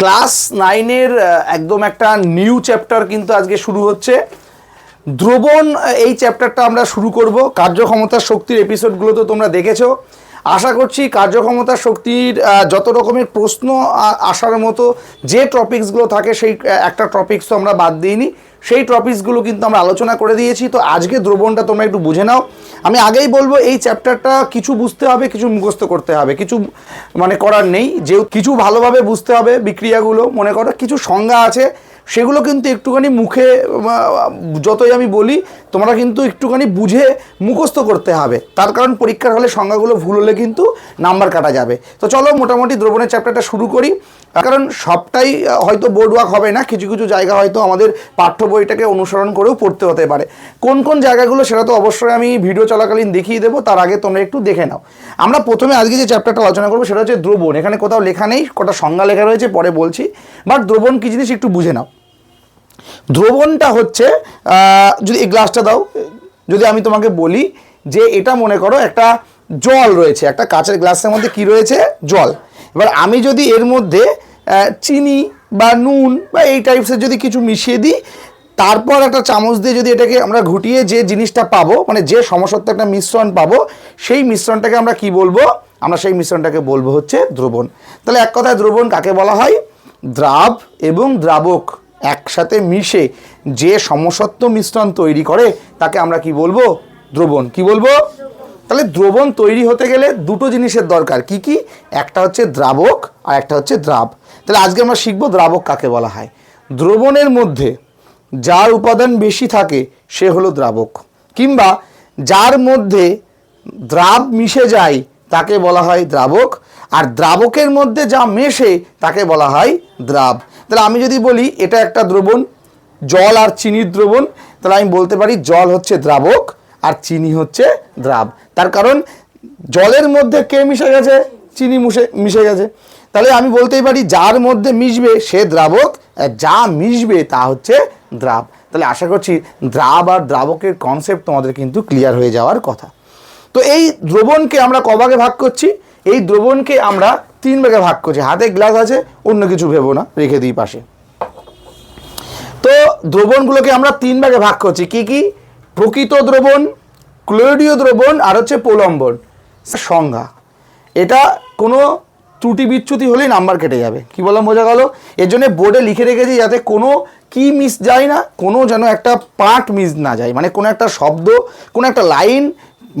Class নাইনের একদম একটা নিউ চ্যাপ্টার কিন্তু আজকে শুরু হচ্ছে। দ্রবণ এই চ্যাপ্টারটা আমরা শুরু করব। কার্যক্ষমতার শক্তির এপিসোডগুলো তো তোমরা দেখেছ। আশা করছি কার্যক্ষমতা শক্তির যত রকমের প্রশ্ন আসার মতো যে টপিকসগুলো থাকে সেই একটা টপিকস তো আমরা বাদ দিইনি। সেই টপিকসগুলো কিন্তু আমরা আলোচনা করে দিয়েছি। তো আজকে দ্রবণটা তোমরা একটু বুঝে নাও। আমি আগেই বলব, এই চ্যাপ্টারটা কিছু বুঝতে হবে, কিছু মুখস্থ করতে হবে। কিছু মানে করার নেই। যে কিছু ভালোভাবে বুঝতে হবে বিক্রিয়াগুলো, মনে করো, কিছু সংজ্ঞা আছে, সেগুলো কিন্তু একটুখানি মুখে যতই আমি বলি তোমরা কিন্তু একটুখানি বুঝে মুখস্থ করতে হবে। তার কারণ পরীক্ষার হলে সংজ্ঞাগুলো ভুল হলে কিন্তু নাম্বার কাটা যাবে। তো চলো মোটামুটি দ্রবণের চ্যাপ্টারটা শুরু করি। কারণ সবটাই হয়তো বোর্ড ওয়ার্ক হবে না, কিছু কিছু জায়গা হয়তো আমাদের পাঠ্য বইটাকে অনুসরণ করেও পড়তে হতে পারে। কোন কোন জায়গাগুলো সেটা তো অবশ্যই আমি ভিডিও চলাকালীন দেখিয়ে দেবো, তার আগে তোমরা একটু দেখে নাও। আমরা প্রথমে আজকে যে চ্যাপ্টারটা আলোচনা করব, সেটা হচ্ছে দ্রবণ। এখানে কোথাও লেখা নেই, কটা সংজ্ঞা লেখা রয়েছে, পরে বলছি। বাট দ্রবণ কী জিনিস একটু বুঝে নাও। দ্রবণটা হচ্ছে যদি এই গ্লাসটা দাও, যদি আমি তোমাকে বলি যে এটা মনে করো একটা জল রয়েছে, একটা কাঁচের গ্লাসের মধ্যে কি রয়েছে? জল। এবার আমি যদি এর মধ্যে চিনি বা নুন বা এই টাইপসের যদি কিছু মিশিয়ে দিই, তারপর একটা চামচ দিয়ে যদি এটাকে আমরা ঘুটিয়ে যে জিনিসটা পাবো মানে যে সমসত্ব একটা মিশ্রণ পাবো, সেই মিশ্রণটাকে আমরা কি বলব? আমরা সেই মিশ্রণটাকে বলব হচ্ছে দ্রবণ। তাহলে এক কথায় দ্রবণ কাকে বলা হয়? দ্রাব এবং দ্রাবক। একসাথে মিশে যে সমসত্ব মিশ্রণ তৈরি করে, তাকে আমরা কি বলব? দ্রবণ। কি বলব? তাহলে দ্রবণ তৈরি হতে গেলে দুটো জিনিসের দরকার। কি কি? একটা হচ্ছে দ্রাবক আর একটা হচ্ছে দ্রাব। তাহলে আজকে আমরা শিখব দ্রাবক কাকে বলা হয়। দ্রবণের মধ্যে যার উপাদান বেশি থাকে, সে হলো দ্রাবক। কিংবা যার মধ্যে দ্রাব মিশে যায়, তাকে বলা হয় দ্রাবক। আর দ্রাবকের মধ্যে যা মেশে, তাকে বলা হয় দ্রাব। তাহলে আমি যদি বলি এটা একটা দ্রবণ, জল আর চিনির দ্রবণ, তাহলে আমি বলতে পারি জল হচ্ছে দ্রাবক আর চিনি হচ্ছে দ্রাব। তার কারণ জলের মধ্যে কে মিশে গেছে? চিনি মুশে, মিশে গেছে। তাহলে আমি বলতেই পারি যার মধ্যে মিশবে সে দ্রাবক যা মিশবে তা হচ্ছে দ্রাব। তাহলে আশা করছি দ্রাব আর দ্রাবকের কনসেপ্ট তোমাদের কিন্তু ক্লিয়ার হয়ে যাওয়ার কথা। তো এই দ্রবণকে আমরা কভাগে ভাগ করছি। এই দ্রবণকে আমরা তিন ভাগে ভাগ করছি হাতে গ্লাস আছে, অন্য কিছু ভেবো না, রেখে দিই পাশে। তো দ্রবণগুলোকে আমরা তিন ভাগে ভাগ করছি। কি কি? প্রকৃত দ্রবণ ক্লোরীয় দ্রবণ আর হচ্ছে প্রলম্বন। সংজ্ঞা। এটা কোনো ত্রুটি বিচ্যুতি হলেই নাম্বার কেটে যাবে। কি বললাম, বোঝা গেল? এর জন্য বোর্ডে লিখে রেখেছি যাতে কোনো কি মিস যায় না, কোনো যেন একটা পার্ট মিস না যায়। মানে কোনো একটা শব্দ, কোনো একটা লাইন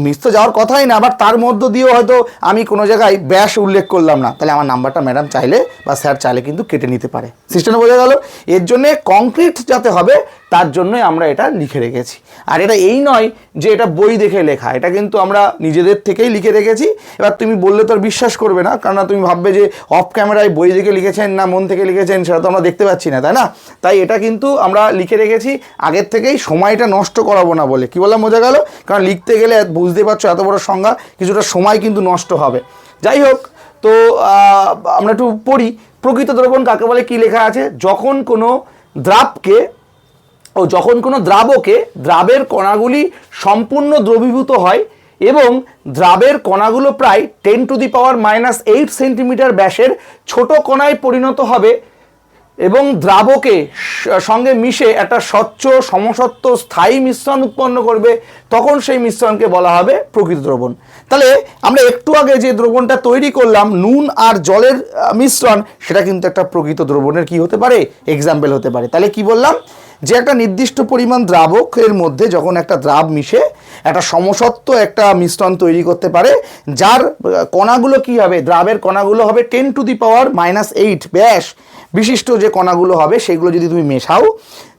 মিস তো যাওয়ার কথাই না আবার তার মধ্য দিয়েও হয়তো আমি কোনো জায়গায় ব্যাস উল্লেখ করলাম না। তাহলে আমার নাম্বারটা ম্যাডাম চাইলে বা স্যার চাইলে কিন্তু কেটে নিতে পারে। সিস্টেমে বোঝা গেল, এর জন্যে কংক্রিট যাতে হবে, তার জন্যই আমরা এটা লিখে রেখেছি। আর এটা এই নয় যে এটা বই দেখে লেখা, এটা কিন্তু আমরা নিজেদের থেকেই লিখে রেখেছি। এবার তুমি বললে তো আর বিশ্বাস করবে না কারণ তুমি ভাববে যে অফ ক্যামেরায় বই দেখে লিখেছেন না, মন থেকে লিখেছেন, সেটা তো আমরা দেখতে পাচ্ছি না, তাই না? তাই এটা কিন্তু আমরা লিখে রেখেছি, আগের থেকেই সময়টা নষ্ট করাবো না বলে। কি বললাম, বোঝা গেল? কারণ লিখতে গেলে বুঝতে পারছ, এত বড় সংজ্ঞা, কিছুটা সময় কিন্তু নষ্ট হবে। যাই হোক, তো আমরা একটু পড়ি, প্রকৃত দ্রবণ কাকে বলে, কি লেখা আছে? যখন কোনো দ্রাবকে, ও যখন কোনো দ্রাবকে দ্রাবের কণাগুলি সম্পূর্ণ দ্রবীভূত হয় এবং দ্রাবের কণাগুলো প্রায় ten to the power minus eight centimetre ব্যাসের ছোট কণায় পরিণত হবে এবং দ্রাবকে সঙ্গে মিশে একটা স্বচ্ছ সমসত্ব স্থায়ী মিশ্রণ উৎপন্ন করবে, তখন সেই মিশ্রণকে বলা হবে প্রকৃত দ্রবণ। তাহলে আমরা একটু আগে যে দ্রবণটা তৈরি করলাম, নুন আর জলের মিশ্রণ, সেটা কিন্তু একটা প্রকৃত দ্রবণের কি হতে পারে? এক্সাম্পল হতে পারে। তাহলে কি বললাম? যে একটা নির্দিষ্ট পরিমাণ দ্রাবকের মধ্যে যখন একটা দ্রাব মিশে, একটা সমসত্ব একটা মিশ্রণ তৈরি করতে পারে, যার কণাগুলো কি হবে? দ্রাবের কণাগুলো হবে ten to the power minus eight ব্যাস। বিশিষ্ট যে কণাগুলো হবে, সেগুলো যদি তুমি মেশাও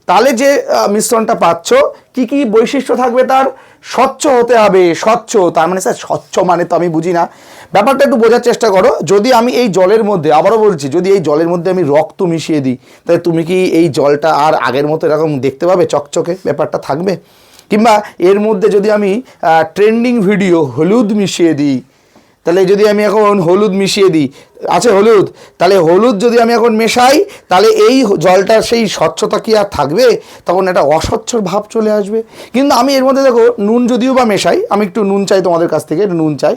তাহলে যে মিশ্রণটা পাচ্ছ, কি কি বৈশিষ্ট্য থাকবে তার? স্বচ্ছ হতে হবে, স্বচ্ছ। তার মানে স্যার স্বচ্ছ মানে তো আমি বুঝি না। ব্যাপারটা একটু বোঝার চেষ্টা করো। যদি আমি এই জলের মধ্যে, আবারও বলছি, যদি এই জলের মধ্যে আমি রক্ত মিশিয়ে দিই, তাহলে তুমি কি এই জলটা আর আগের মতো এরকম দেখতে পাবে, চকচকে ব্যাপারটা থাকবে? কিংবা এর মধ্যে যদি আমি ট্রেন্ডিং ভিডিও হলুদ মিশিয়ে দিই তাহলে যদি আমি এখন হলুদ মিশিয়ে দিই, আছে হলুদ, তাহলে হলুদ যদি আমি এখন মেশাই, তাহলে এই জলটার সেই স্বচ্ছতা কি আর থাকবে? তখন একটা অস্বচ্ছ ভাব চলে আসবে। কিন্তু আমি এর মধ্যে দেখো, নুন যদিও বা মেশাই, আমি একটু নুন চাই তোমাদের কাছ থেকে নুন চাই,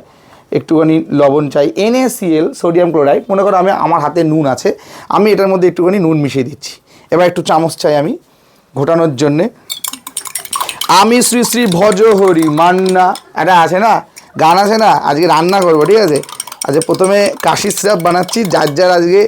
একটুখানি লবণ চাই এনএসিএল সোডিয়াম ক্লোরাইড মনে করো আমি, আমার হাতে নুন আছে, আমি এটার মধ্যে একটুখানি নুন মিশিয়ে দিচ্ছি। এবার একটু চামচ চাই আমি, ঘোটানোর জন্যে। আমি শ্রী শ্রী ভজ হরি মান্না, এটা আছে না? গান আছে না, আজকে রান্না করব, ঠিক আছে? আজকে প্রথমে কাশি সিরাপ বানাচ্ছি, যার যার আজকে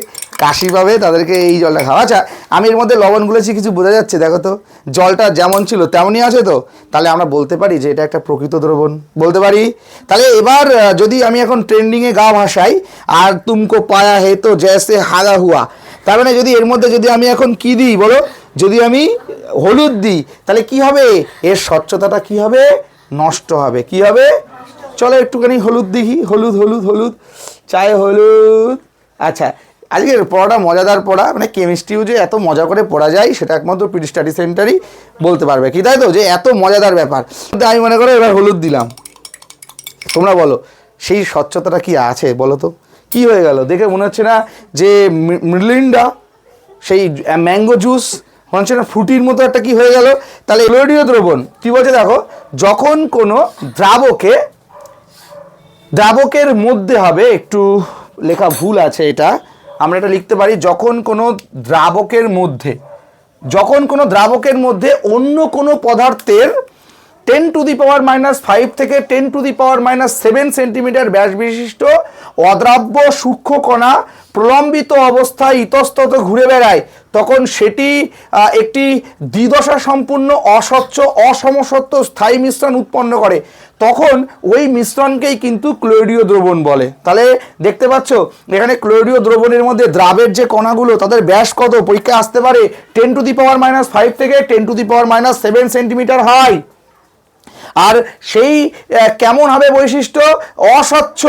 কাশি পাবে তাদেরকে এই জলটা খাওয়া। আচ্ছা আমি এর মধ্যে লবণ গুলেছি কিছু বোঝা যাচ্ছে, দেখো তো। জলটা যেমন ছিল, তেমনই আছে তো? তাহলে আমরা বলতে পারি যে এটা একটা প্রকৃত দ্রবণ। বলতে পারি? তাহলে এবার যদি আমি এখন ট্রেন্ডিংয়ে গা ভাসাই, আর তুমকো পায়া হে তো জैसे হাগা হুয়া। তার মানে যদি এর মধ্যে যদি আমি এখন কি দিই, বলো? যদি আমি হলুদ দিই, তাহলে কি হবে? এর স্বচ্ছতাটা কি হবে? নষ্ট হবে। কি হবে? চলো একটুখানি হলুদ দেখি, হলুদ হলুদ হলুদ, চায় হলুদ। আচ্ছা আজকের পড়াটা মজাদার পড়া মানে কেমিস্ট্রিও যে এত মজা করে পড়া যায়, সেটা একমাত্র পিডি স্টাডি সেন্টারই বলতে পারবে। কি তাই তো? যে এত মজাদার ব্যাপার। কিন্তু আমি মনে করো এবার হলুদ দিলাম। তোমরা বলো, সেই স্বচ্ছতাটা কি আছে বলো তো? কি হয়ে গেল? দেখে মনে হচ্ছে না যে মি- মিরিন্ডা সেই ম্যাঙ্গো জুস মনে হচ্ছে না ফ্রুটির মতো একটা কি হয়ে গেল? তাহলে ক্লোরীয় দ্রবণ। কি বলছে দেখো? যখন কোনো দ্রাবকে দ্রাবকের মধ্যে হবে, একটু লেখা ভুল আছে এটা, আমরা এটা লিখতে পারি, যখন কোনো দ্রাবকের মধ্যে, যখন কোনো দ্রাবকের মধ্যে অন্য কোনো পদার্থের ten to the power minus five থেকে ten to the power minus seven centimetre ব্যাস বিশিষ্ট অদ্রাব্য সূক্ষ্ম কণা প্রলম্বিত অবস্থায় ইতস্তত ঘুরে বেড়ায়। তখন সেটি একটি দ্বিদশা সম্পূর্ণ অস্বচ্ছ অসমসত্ব স্থায়ী মিশ্রণ উৎপন্ন করে। তখন ওই মিশ্রণকেই কিন্তু ক্লোরিডীয় দ্রবণ বলে। তাহলে দেখতে পাচ্ছ, এখানে ক্লোরিডীয় দ্রবণের মধ্যে দ্রাবের যে কণাগুলো, তাদের ব্যাস কত? পরীক্ষা আসতে পারে ten to the power minus five থেকে ten to the power minus seven centimetre হয়। আর সেই কেমন হবে বৈশিষ্ট্য? অস্বচ্ছ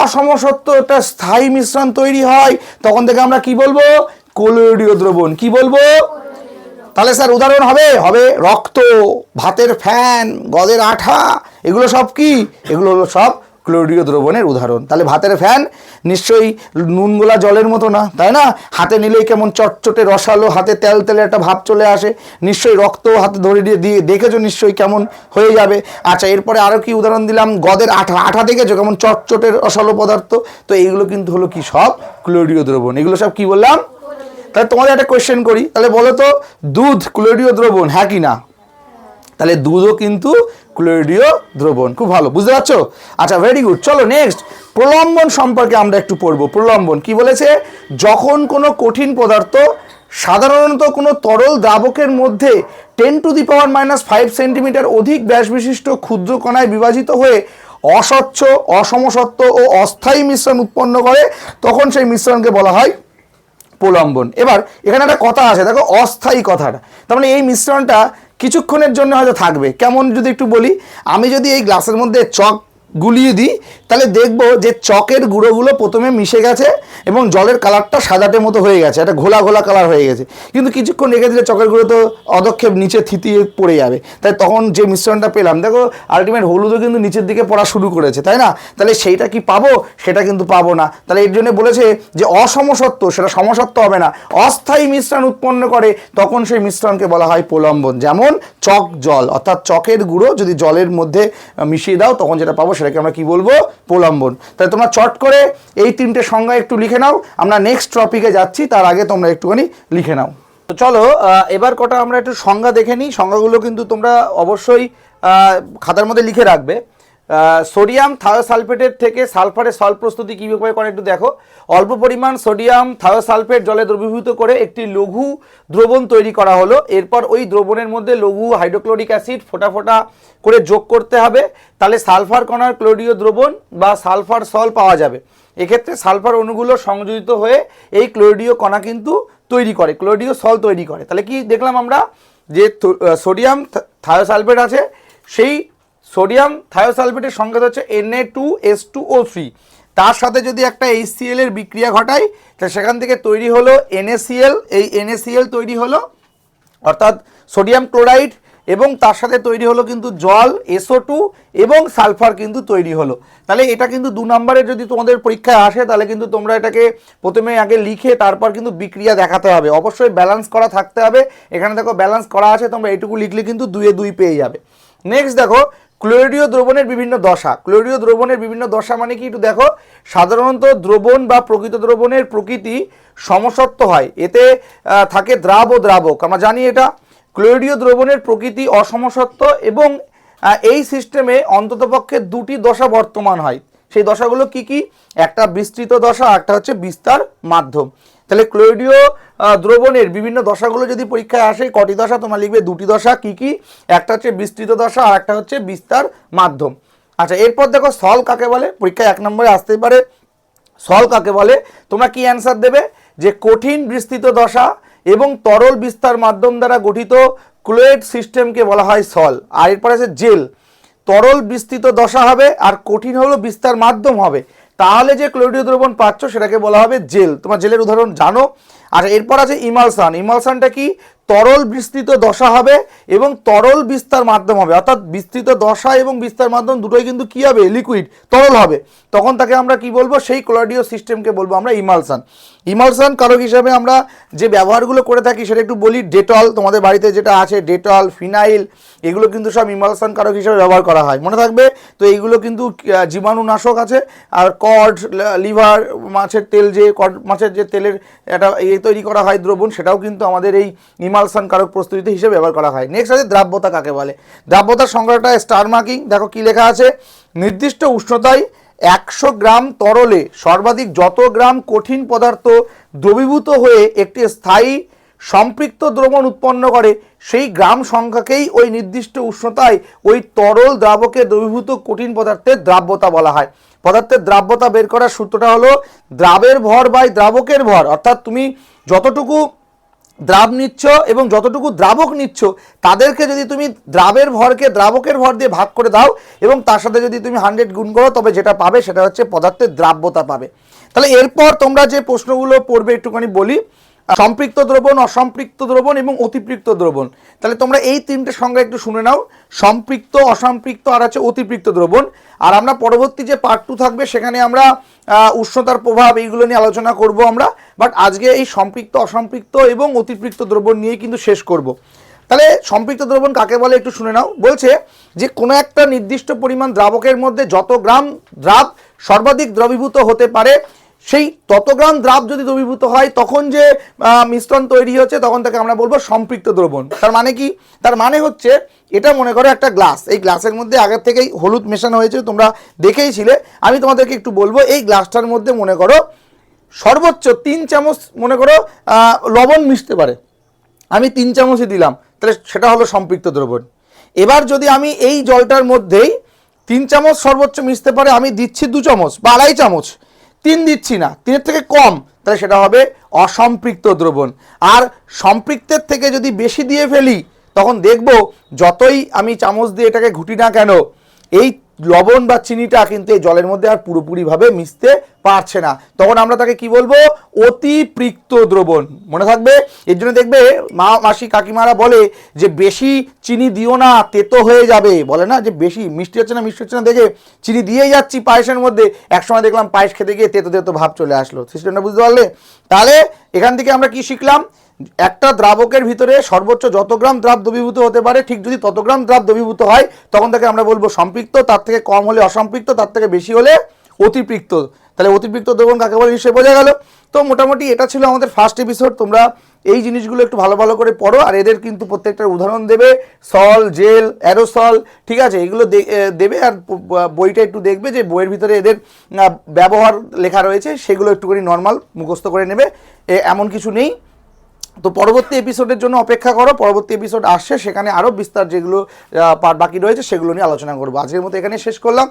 অসমসত্ব একটা স্থায়ী মিশ্রণ তৈরি হয়। তখন থেকে আমরা কি বলব? কোলোডীয় দ্রবণ। কি বলব? তাহলে স্যার উদাহরণ হবে? হবে রক্ত, ভাতের ফ্যান, গদের আঠা। এগুলো সব কি? এগুলো হলো সব ক্লোরীয় দ্রবণের উদাহরণ। তাহলে ভাতের ফ্যান নিশ্চয়ই নুনগোলা জলের মতো না, তাই না? হাতে নিলেই কেমন চটচটে রসালো, হাতে তেল তেলে একটা ভাব চলে আসে। নিশ্চয়ই রক্ত হাতে ধরে দিয়ে দিয়ে দেখেছ নিশ্চয়ই কেমন হয়ে যাবে। আচ্ছা এরপরে আরও কি উদাহরণ দিলাম? গদের আঠা আঠা দেখেছ কেমন চটচটে রসালো পদার্থ? তো এইগুলো কিন্তু হলো কি সব? ক্লোরীয় দ্রবণ। এগুলো সব কি বললাম? তাহলে তোমাদের একটা কোয়েশ্চেন করি। তাহলে বলো তো, দুধ ক্লোরীয় দ্রবণ হ্যাঁ কি না? তাহলে দুধও কিন্তু ক্লোরিডীয় দ্রবণ। খুব ভালো, বুঝতে পারছ? আচ্ছা ভেরি গুড চলো নেক্সট প্রলম্বন সম্পর্কে আমরা একটু পড়ব। প্রলম্বন কি বলেছে? যখন কোনো কঠিন পদার্থ, সাধারণত কোনো তরল দ্রাবকের মধ্যে ten to the power minus five centimetre অধিক ব্যাস বিশিষ্ট ক্ষুদ্র কণায় বিভাজিত হয়ে অস্বচ্ছ, অসমসত্ব ও অস্থায়ী মিশ্রণ উৎপন্ন করে, তখন সেই মিশ্রণকে বলা হয় প্রলম্বন। এবার, এখানে একটা কথা আছে, দেখো, অস্থায়ী কথাটা। তার মানে এই মিশ্রণটা কিছুক্ষণের জন্য হয়তো থাকবে। কেমন যদি একটু বলি আমি যদি এই গ্লাসের মধ্যে চক গুলিয়ে দিই, তাহলে দেখব যে চকের গুঁড়োগুলো প্রথমে মিশে গেছে এবং জলের কালারটা সাদাটে মতো হয়ে গেছে, একটা ঘোলা ঘোলা কালার হয়ে গেছে। কিন্তু কিছুক্ষণ রেখে দিলে চকের গুঁড়ো তো অদক্ষেপ নিচে থিতিয়ে পড়ে যাবে। তাই তখন যে মিশ্রণটা পেলাম, দেখো আলটিমেট হলুদও কিন্তু নিচের দিকে পড়া শুরু করেছে, তাই না? তাহলে সেইটা কি পাবো? সেটা কিন্তু পাবো না। তাহলে এর জন্য বলেছে যে অসমসত্ব সেটা সমসত্ব হবে না। অস্থায়ী মিশ্রণ উৎপন্ন করে, তখন সেই মিশ্রণকে বলা হয় প্রলম্বন। যেমন চক জল, অর্থাৎ চকের গুঁড়ো যদি জলের মধ্যে মিশিয়ে দাও, তখন যেটা পাবো সেটাকে আমরা কি বলব? প্রলম্বন। তাহলে তোমরা চট করে এই তিনটে সংজ্ঞা একটু লিখে নাও। আমরা নেক্সট টপিকে যাচ্ছি, তার আগে তোমরা একটুখানি লিখে নাও। তো চলো এবার কটা আমরা একটু সংজ্ঞা দেখে নিই। সংজ্ঞাগুলো কিন্তু তোমরা অবশ্যই খাতার মধ্যে লিখে রাখবে। সোডিয়াম থায়োসালফেটের থেকে সালফারের সল প্রস্তুতি কীভাবে করে একটু দেখো। অল্প পরিমাণ সোডিয়াম থায়োসালফেট জলে দ্রবীভূত করে একটি লঘু দ্রবণ তৈরি করা হলো। এরপর ওই দ্রবণের মধ্যে লঘু হাইড্রোক্লোরিক অ্যাসিড ফোটা ফোটা করে যোগ করতে হবে। তাহলে সালফার কণার ক্লোরীয় দ্রবণ বা সালফার সল পাওয়া যাবে। এক্ষেত্রে সালফার অণুগুলো সংযোজিত হয়ে এই ক্লোরিডীয় কণা কিন্তু তৈরি করে ক্লোরিডীয় সল তৈরি করে। তাহলে কি দেখলাম আমরা যে সোডিয়াম থায়োসালফেট আছে, সেই সোডিয়াম থায়োসালফেটের সংকেত হচ্ছে NA two S two O three তার সাথে যদি একটা এইচসিএল এর বিক্রিয়া ঘটাই তাহলে সেখান থেকে তৈরি হলো এনএসিএল এই এনএসিএল তৈরি হলো অর্থাৎ সোডিয়াম ক্লোরাইড এবং তার সাথে তৈরি হলো কিন্তু জল এসও টু এবং সালফার কিন্তু তৈরি হলো। তাহলে এটা কিন্তু দু নম্বরের যদি তোমাদের পরীক্ষায় আসে, তাহলে কিন্তু তোমরা এটাকে প্রথমে আগে লিখে তারপর কিন্তু বিক্রিয়া দেখাতে হবে। অবশ্যই ব্যালেন্স করা থাকতে হবে। এখানে দেখো ব্যালেন্স করা আছে, তোমরা এটুকু লিখলে কিন্তু দুয়ে দুই পেয়ে যাবে। নেক্সট দেখো ক্লোরিডীয় দ্রবণের বিভিন্ন দশা। ক্লোরিডীয় দ্রবণের বিভিন্ন দশা মানে কি? একটু দেখো। সাধারণত দ্রবণ বা প্রকৃত দ্রবণের প্রকৃতি সমসত্ব হয়। এতে থাকে দ্রাব ও দ্রাবক। আমরা জানি এটা। ক্লোরিডীয় দ্রবণের প্রকৃতি অসমসত্ব এবং এই সিস্টেমে অন্ততপক্ষে দুটি দশা বর্তমান হয়। সেই দশাগুলো কি কি? একটা বিস্তৃত দশা, একটা হচ্ছে বিস্তার মাধ্যম। তাহলে ক্লোরিডীয় দ্রবণের বিভিন্ন দশাগুলো যদি পরীক্ষায় আসে, কটি দশা? তোমার লিখবে দুটি দশা, কি কি? একটা হচ্ছে বিস্তৃত দশা, আর একটা হচ্ছে বিস্তার মাধ্যম। আচ্ছা এরপর দেখো সল কাকে বলে? পরীক্ষায় এক নম্বরে আসতেই পারে। সল কাকে বলে? তোমরা কি অ্যান্সার দেবে? যে কঠিন বিস্তৃত দশা এবং তরল বিস্তার মাধ্যম দ্বারা গঠিত ক্লোয়েড সিস্টেমকে বলা হয় সল। আর এরপর আছে জেল। তরল বিস্তৃত দশা হবে, আর কঠিন হলো বিস্তার মাধ্যম হবে। তাহলে যে ক্লোরিডীয় দ্রবণ পাচ্ছ সেটাকে বলা হবে জেল। তোমার জেলের উদাহরণ জানো। আর এরপর আছে ইমালসান। ইমালসানটা কি? তরল বিস্তৃত দশা হবে এবং তরল বিস্তার মাধ্যম হবে। অর্থাৎ বিস্তৃত দশা এবং বিস্তার মাধ্যম দুটোই কিন্তু কি হবে? লিকুইড তরল হবে। তখন তাকে আমরা কি বলব? সেই ক্লোরিডীয় সিস্টেমকে বলব আমরা ইমালসান। ইমালসান কারক হিসাবে আমরা যে ব্যবহারগুলো করে থাকি সেটা একটু বলি। ডেটল, তোমাদের বাড়িতে যেটা আছে, ডেটল, ফিনাইল, এগুলো কিন্তু সব ইমালসান কারক হিসাবে ব্যবহার করা হয়। মনে থাকবে? তো এইগুলো কিন্তু জীবাণুনাশক আছে। আর কড লিভার, মাছের তেল যে, কড মাছের যে তেলের একটা ইয়ে তৈরি করা হয় দ্রবণ, সেটাও কিন্তু আমাদের এই ইমালসান কারক প্রস্তুতি হিসেবে ব্যবহার করা হয়। নেক্সট আছে দ্রাব্যতা কাকে বলে? দ্রাব্যতার সংখ্যাটা স্টার মার্কিং দেখো কি লেখা আছে? নির্দিষ্ট উষ্ণতায় একশো গ্রাম তরলে সর্বাধিক যত গ্রাম কঠিন পদার্থ দ্রবীভূত হয়ে একটি স্থায়ী সম্পৃক্ত দ্রবণ উৎপন্ন করে, সেই গ্রাম সংখ্যাকেই ওই নির্দিষ্ট উষ্ণতায় ওই তরল দ্রাবকে দ্রবীভূত কঠিন পদার্থের দ্রাব্যতা বলা হয়। পদার্থের দ্রাব্যতা বের করার সূত্রটা হলো দ্রাবের ভর বাই দ্রাবকের ভর। অর্থাৎ তুমি যতটুকু দ্রাব নিচ্ছ এবং যতটুকু দ্রাবক নিচ্ছ, তাদেরকে যদি তুমি দ্রাবের ভরকে দ্রাবকের ভর দিয়ে ভাগ করে দাও এবং তার সাথে যদি তুমি হান্ড্রেড গুণ করো, তবে যেটা পাবে সেটা হচ্ছে পদার্থের দ্রাব্যতা পাবে। তাহলে এরপর তোমরা যে প্রশ্নগুলো পড়বে, একটুখানি বলি। সম্পৃক্ত দ্রবণ, অসম্পৃক্ত দ্রবণ এবং অতিপৃক্ত দ্রবণ। তাহলে তোমরা এই তিনটে সংজ্ঞা একটু শুনে নাও। সম্পৃক্ত, অসম্পৃক্ত আর আছে অতিপৃক্ত দ্রবণ। আর আমরা পরবর্তী যে পার্ট টু থাকবে, সেখানে আমরা উষ্ণতার প্রভাব এইগুলো নিয়ে আলোচনা করব আমরা। বাট আজকে এই সম্পৃক্ত, অসম্পৃক্ত এবং অতিপৃক্ত দ্রবণ নিয়ে কিন্তু শেষ করব। তাহলে সম্পৃক্ত দ্রবণ কাকে বলে একটু শুনে নাও। বলছে যে, কোনো একটা নির্দিষ্ট পরিমাণ দ্রাবকের মধ্যে যত গ্রাম দ্রাব সর্বাধিক দ্রবীভূত হতে পারে সেই ততগ্রাম দ্রাব যদি দ্রবীভূত হয়, তখন যে মিশ্রণ তৈরি হচ্ছে, তখন তাকে আমরা বলব সম্পৃক্ত দ্রবণ। তার মানে কি? তার মানে হচ্ছে, এটা মনে করো একটা গ্লাস। এই গ্লাসের মধ্যে আগের থেকেই হলুদ মেশানো হয়েছে, তোমরা দেখেইছিলে। আমি তোমাদেরকে একটু বলব, এই গ্লাসটার মধ্যে মনে করো, সর্বোচ্চ তিন চামচ মনে করো লবণ মিশতে পারে। আমি তিন চামচই দিলাম, তাহলে সেটা হলো সম্পৃক্ত দ্রবণ। এবার যদি আমি এই জলটার মধ্যেই তিন চামচ সর্বোচ্চ মিশতে পারে, আমি দিচ্ছি দু চামচ বা আড়াই চামচ। তিন দিচ্ছি না, তিনের থেকে কম, তাহলে সেটা হবে অসম্পৃক্ত দ্রবণ। আর সম্পৃক্তের থেকে যদি বেশি দিয়ে ফেলি, তখন দেখব যতই আমি চামচ দিয়ে এটাকে ঘুটি না কেন, এই লবণ বা চিনিটা কিন্তু এই জলের মধ্যে আর পুরোপুরিভাবে মিশতে পারছে না। তখন আমরা তাকে কি বলব? অতিপৃক্ত দ্রবণ। মনে থাকবে? এর জন্য দেখবে মা, মাসি, কাকিমারা বলে যে, বেশি চিনি দিও না, তেতো হয়ে যাবে। বলে না? যে, বেশি, মিষ্টি হচ্ছে না, মিষ্টি হচ্ছে না, দেখে চিনি দিয়েই যাচ্ছি পায়েসের মধ্যে। একসময় দেখলাম পায়েস খেতে গিয়ে তেতো তেতো ভাব চলে আসলো। সিস্টেমটা বুঝতে পারলে? তাহলে এখান থেকে আমরা কি শিখলাম? একটা দ্রাবকের ভিতরে সর্বোচ্চ যত গ্রাম দ্রাব দ্রবীভূত হতে পারে, ঠিক যদি তত গ্রাম দ্রাব দ্রবীভূত হয়, তখন তাকে আমরা বলব সম্পৃক্ত, তার থেকে কম হলে অসম্পৃক্ত, তার থেকে বেশি হলে অতিপৃক্ত। তাহলে অতিপৃক্ত দ্রবণ কাকে বলে? নিশ্চয়ই বোঝা গেল। তো মোটামুটি এটা ছিল আমাদের ফার্স্ট এপিসোড তোমরা এই জিনিসগুলো একটু ভালো ভালো করে পড়ো, আর এদের কিন্তু প্রত্যেকটার উদাহরণ দেবে, সল, জেল, অ্যারোসল, ঠিক আছে? এগুলো দেবে, আর বইটা একটু দেখবে যে বইয়ের ভিতরে এদের ব্যবহার লেখা রয়েছে, সেগুলো একটুখানি নর্মাল মুখস্থ করে নেবে। এমন কিছু নেই। তো পরবর্তী এপিসোডের জন্য অপেক্ষা করো। পরবর্তী এপিসোড আসছে, সেখানে আরও বিস্তার যেগুলো বাকি রয়েছে, সেগুলো নিয়ে আলোচনা করব। আজকের মতো এখানে শেষ করলাম।